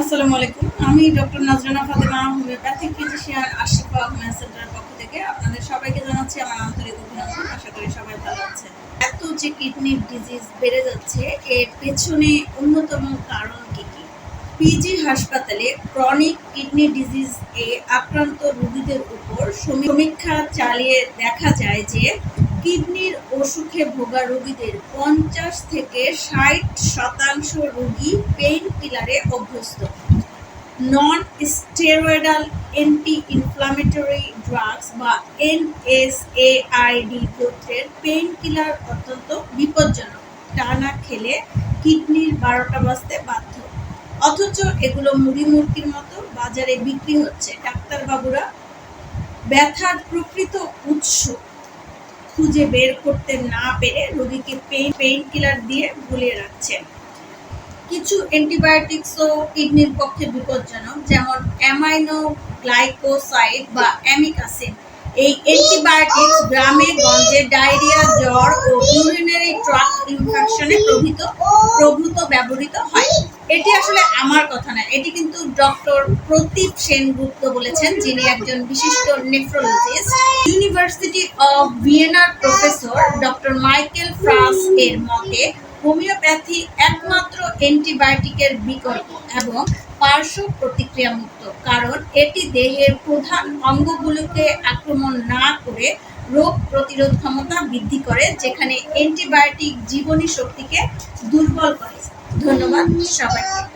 আসসালামু আলাইকুম। আমি doctor Nazrana Fatema, homeopathic physician Ashifa সেন্টারের পক্ষ থেকে আপনাদের সবাইকে জানাচ্ছি আমার আন্তরিক অভিনন্দন। আশা করি সবাই ভালো আছেন। এত যে কিডনির ডিজিজ বেড়ে যাচ্ছে, এর পেছনে অন্যতম কারণ কি কি? পিজি হাসপাতালে ক্রনিক কিডনি ডিজিজ এ আক্রান্ত রোগীদের উপর সমীক্ষা চালিয়ে দেখা যায় যে অসুখে ভোগা রোগীদের পঞ্চাশ থেকে ষাট শতাংশ রোগী পেইন কিলারে অভ্যস্ত। Non steroidal anti inflammatory drugs বা এনএসএআইডি গোত্রের পেইন কিলার অত্যন্ত বিপজ্জনক। টানা খেলে কিডনির বারোটা বাজতে বাধ্য। অথচ এগুলো মুড়ি মুরগির মতো বাজারে বিক্রি হচ্ছে ডাক্তারবাবুরা। ব্যথার প্রকৃত উৎস খুঁজে বের করতে না পেরে রোগীকে পেইন পেইন কিলার দিয়ে ভুলিয়ে রাখছেন কিছু অ্যান্টিবায়োটিক্সও কিডনির পক্ষে বিপজ্জনক, যেমন অ্যামাইনো গ্লাইকোসাইড বা অ্যামিকাসিন এই অ্যান্টিবায়োটিক্স গ্রামে, গঞ্জে, ডায়রিয়া, জ্বর ও ইউরিনারি ট্রাক্ট ইনফেকশনে প্রভৃত, প্রভূত ব্যবহৃত হয়। এটি আসলে আমার কথা না, এটি কিন্তু ডক্টর প্রদীপ সেনগুপ্ত বলেছেন, যিনি একজন বিশিষ্ট নেফ্রোলজিস্ট ইউনিভার্সিটি অফ ভিয়েনার প্রফেসর ডক্টর মাইকেল ফ্রাস এর মতে, হোমিওপ্যাথি একমাত্র অ্যান্টিবায়োটিকের বিকল্প এবং পার্শ্ব প্রতিক্রিয়া মুক্ত কারণ এটি দেহের প্রধান অঙ্গগুলোকে আক্রমণ না করে রোগ প্রতিরোধ ক্ষমতা বৃদ্ধি করে, যেখানে অ্যান্টিবায়োটিক জীবনী শক্তিকে দুর্বল করে। ধন্যবাদ সবাইকে।